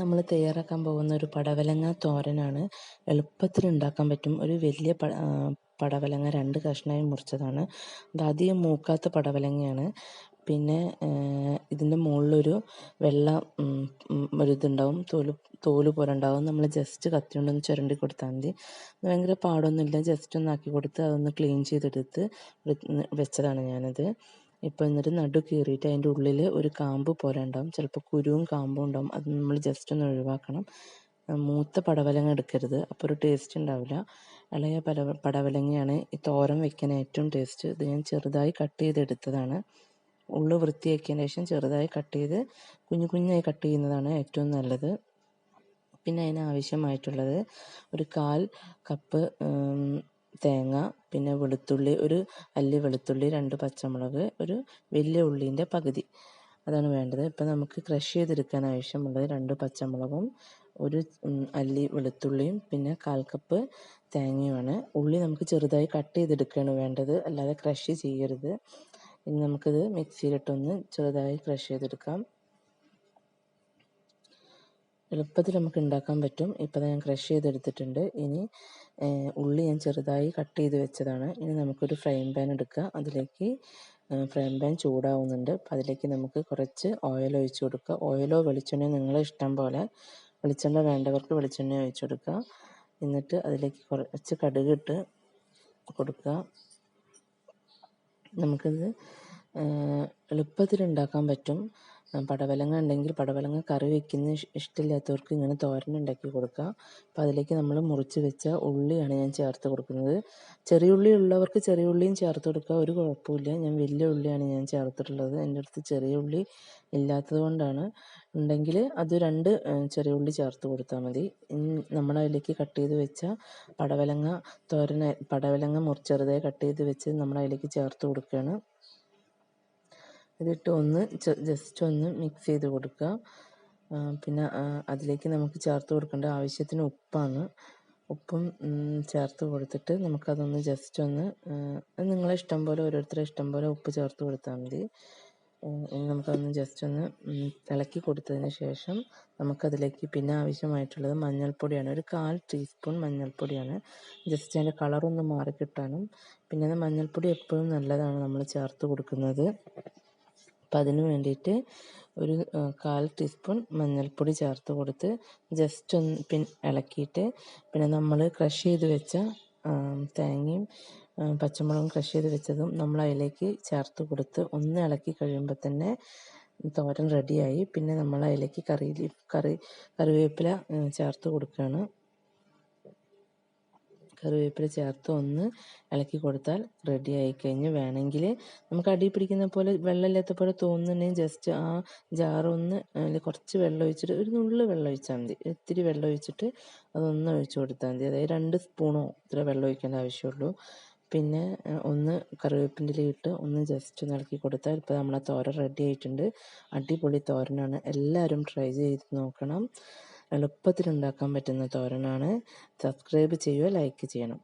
നമ്മൾ തയ്യാറാക്കാൻ പോകുന്ന ഒരു പടവലങ്ങ തോരനാണ്. എളുപ്പത്തിൽ ഉണ്ടാക്കാൻ പറ്റും. ഒരു വലിയ പട പടവലങ്ങ രണ്ട് കഷ്ണമായി മുറിച്ചതാണ്. അത് അധികം മൂക്കാത്ത പടവലങ്ങയാണ്. പിന്നെ ഇതിന്റെ മുകളിലൊരു വെള്ള ഒരു ഇതുണ്ടാവും. തോൽ തോൽ പോലെ ഉണ്ടാവും. നമ്മൾ ജസ്റ്റ് കത്തി കൊണ്ടൊന്ന് ചുരണ്ടി കൊടുത്താൽ മതി. ഭയങ്കര പാടൊന്നുമില്ല. ജസ്റ്റ് ഒന്ന് ആക്കി കൊടുത്ത് അതൊന്ന് ക്ലീൻ ചെയ്തെടുത്ത് വെച്ചതാണ് ഞാനത്. ഇപ്പോൾ എന്നിട്ട് നടു കീറിയിട്ട് അതിന്റെ ഉള്ളിൽ ഒരു കാമ്പ് പോലെ ഉണ്ടാവും. ചിലപ്പോൾ കുരുവും കാമ്പും ഉണ്ടാവും. അത് നമ്മൾ ജസ്റ്റ് ഒന്ന് ഒഴിവാക്കണം. മൂത്ത പടവലങ്ങ എടുക്കരുത്. അപ്പോൾ ഒരു ടേസ്റ്റ് ഉണ്ടാവില്ല. ഇളയ പല പടവലങ്ങയാണ് ഈ തോരൻ വെക്കാൻ ഏറ്റവും ടേസ്റ്റ് ഇത് ഞാൻ ചെറുതായി കട്ട് ചെയ്തെടുത്തതാണ് ഉള്ളു വൃത്തിയാക്കിയതിന് ശേഷം ചെറുതായി കട്ട് ചെയ്ത് കുഞ്ഞു കുഞ്ഞായി കട്ട് ചെയ്യുന്നതാണ് ഏറ്റവും നല്ലത്. പിന്നെ അതിന് ആവശ്യമായിട്ടുള്ളത് ഒരു കാൽ കപ്പ് തേങ്ങ പിന്നെ വെളുത്തുള്ളി ഒരു അല്ലി വെളുത്തുള്ളി രണ്ട് പച്ചമുളക് ഒരു വലിയ ഉള്ളീന്റെ പകുതി. അതാണ് വേണ്ടത്. ഇപ്പം നമുക്ക് ക്രഷ് ചെയ്തെടുക്കാൻ ആവശ്യമുള്ളത് രണ്ട് പച്ചമുളകും ഒരു അല്ലി വെളുത്തുള്ളിയും പിന്നെ കാൽ കപ്പ് തേങ്ങയുമാണ്. ഉള്ളി നമുക്ക് ചെറുതായി കട്ട് ചെയ്തെടുക്കുകയാണ് വേണ്ടത്. അല്ലാതെ ക്രഷ് ചെയ്യരുത്. ഇനി നമുക്കിത് മിക്സിയിലിട്ടൊന്ന് ചെറുതായി ക്രഷ് ചെയ്തെടുക്കാം. എളുപ്പത്തിൽ നമുക്ക് ഉണ്ടാക്കാൻ പറ്റും. ഇപ്പോൾ ഞാൻ ക്രഷ് ചെയ്തെടുത്തിട്ടുണ്ട്. ഇനി ഉള്ളി ഞാൻ ചെറുതായി കട്ട് ചെയ്ത് വെച്ചതാണ്. ഇനി നമുക്കൊരു ഫ്രൈം പാൻ എടുക്കുക അതിലേക്ക് ഫ്രൈം പാൻ ചൂടാവുന്നുണ്ട്. അപ്പോൾ അതിലേക്ക് നമുക്ക് കുറച്ച് ഓയിൽ ഒഴിച്ച് കൊടുക്കുക ഓയിലോ വെളിച്ചെണ്ണയോ നിങ്ങളെ ഇഷ്ടം പോലെ വെളിച്ചെണ്ണ വേണ്ടവർക്ക് വെളിച്ചെണ്ണ ഒഴിച്ച് കൊടുക്കുക എന്നിട്ട് അതിലേക്ക് കുറച്ച് കടുക് ഇട്ട് കൊടുക്കുക നമുക്കിത് എളുപ്പത്തിൽ ഉണ്ടാക്കാൻ പറ്റും. പടവലങ്ങ ഉണ്ടെങ്കിൽ പടവലങ്ങ കറി വെക്കുന്ന ഇഷ്ടമില്ലാത്തവർക്ക് ഇങ്ങനെ തോരൻ ഉണ്ടാക്കി കൊടുക്കുക അപ്പോൾ അതിലേക്ക് നമ്മൾ മുറിച്ച് വെച്ച ഉള്ളിയാണ് ഞാൻ ചേർത്ത് കൊടുക്കുന്നത്. ചെറിയ ഉള്ളി ഉള്ളവർക്ക് ചെറിയ ഉള്ളിയും ചേർത്ത് കൊടുക്കുക ഒരു കുഴപ്പമില്ല ഞാൻ വലിയ ഉള്ളിയാണ് ഞാൻ ചേർത്തിട്ടുള്ളത്. എന്റെ അടുത്ത് ചെറിയ ഉള്ളി ഇല്ലാത്തത് കൊണ്ടാണ്. ഉണ്ടെങ്കിൽ അത് രണ്ട് ചെറിയ ഉള്ളി ചേർത്ത് കൊടുത്താൽ മതി. നമ്മളതിലേക്ക് കട്ട് ചെയ്ത് വെച്ച പടവലങ്ങ തോരൻ പടവലങ്ങ മുറിച്ചെറുതായി കട്ട് ചെയ്ത് വെച്ച് നമ്മളതിലേക്ക് ചേർത്ത് കൊടുക്കുകയാണ്. ഇതിട്ട് ഒന്ന് ജസ്റ്റ് ഒന്ന് മിക്സ് ചെയ്ത് കൊടുക്കുക പിന്നെ അതിലേക്ക് നമുക്ക് ചേർത്ത് കൊടുക്കേണ്ട ആവശ്യത്തിന് ഉപ്പാണ്. ഉപ്പും ചേർത്ത് കൊടുത്തിട്ട് നമുക്കതൊന്ന് ജസ്റ്റ് ഒന്ന് നിങ്ങളെ ഇഷ്ടം പോലെ ഓരോരുത്തരെ ഇഷ്ടം പോലെ ഉപ്പ് ചേർത്ത് കൊടുത്താൽ മതി. ഇനി നമുക്കതൊന്ന് ജസ്റ്റ് ഒന്ന് ഇളക്കി കൊടുത്തതിന് ശേഷം നമുക്കതിലേക്ക് പിന്നെ ആവശ്യമായിട്ടുള്ളത് മഞ്ഞൾപ്പൊടിയാണ്. ഒരു കാൽ ടീസ്പൂൺ മഞ്ഞൾപ്പൊടിയാണ്. ജസ്റ്റ് അതിന്റെ കളറൊന്ന് മാറി കിട്ടാനും പിന്നെ മഞ്ഞൾപ്പൊടി എപ്പോഴും നല്ലതാണ് നമ്മൾ ചേർത്ത് കൊടുക്കുന്നത്. അപ്പം അതിന് വേണ്ടിയിട്ട് ഒരു കാൽ ടീസ്പൂൺ മഞ്ഞൾപ്പൊടി ചേർത്ത് കൊടുത്ത് ജസ്റ്റ് ഒന്ന് പിൻ ഇളക്കിയിട്ട് പിന്നെ നമ്മൾ ക്രഷ് ചെയ്ത് വെച്ച തേങ്ങയും പച്ചമുളകും ക്രഷ് ചെയ്ത് വെച്ചതും നമ്മൾ അതിലേക്ക് ചേർത്ത് കൊടുത്ത് ഒന്ന് ഇളക്കി കഴിയുമ്പോൾ തന്നെ തോരൻ റെഡിയായി പിന്നെ നമ്മൾ അതിലേക്ക് കറി കറി കറിവേപ്പില ചേർത്ത് കൊടുക്കുകയാണ് കറിവേപ്പില ചേർത്ത് ഒന്ന് ഇളക്കി കൊടുത്താൽ റെഡി ആയി കഴിഞ്ഞ് വേണമെങ്കിൽ നമുക്ക് അടി പിടിക്കുന്ന പോലെ വെള്ളമില്ലാത്ത പോലെ തോന്നുന്നുണ്ടെങ്കിൽ ജസ്റ്റ് ആ ജാറൊന്ന് അതിൽ കുറച്ച് വെള്ളം ഒഴിച്ചിട്ട് ഒരു നുള്ളു വെള്ളം ഒഴിച്ചാൽ മതി. ഇത്തിരി വെള്ളം ഒഴിച്ചിട്ട് അതൊന്ന് ഒഴിച്ചു കൊടുത്താൽ മതി. അതായത് രണ്ട് സ്പൂണോ ഇത്ര വെള്ളം ഒഴിക്കേണ്ട ആവശ്യമുള്ളൂ. പിന്നെ ഒന്ന് കറിവേപ്പിന്റെ ഇട്ട് ഒന്ന് ജസ്റ്റ് ഒന്ന് ഇളക്കി കൊടുത്താൽ ഇപ്പോൾ നമ്മളെ തോരൻ റെഡി ആയിട്ടുണ്ട്. അടിപൊളി തോരനാണ്. എല്ലാവരും ട്രൈ ചെയ്ത് നോക്കണം. എളുപ്പത്തിൽ ഉണ്ടാക്കാൻ പറ്റുന്ന തോരനാണ്. സബ്സ്ക്രൈബ് ചെയ്യുക ലൈക്ക് ചെയ്യണം.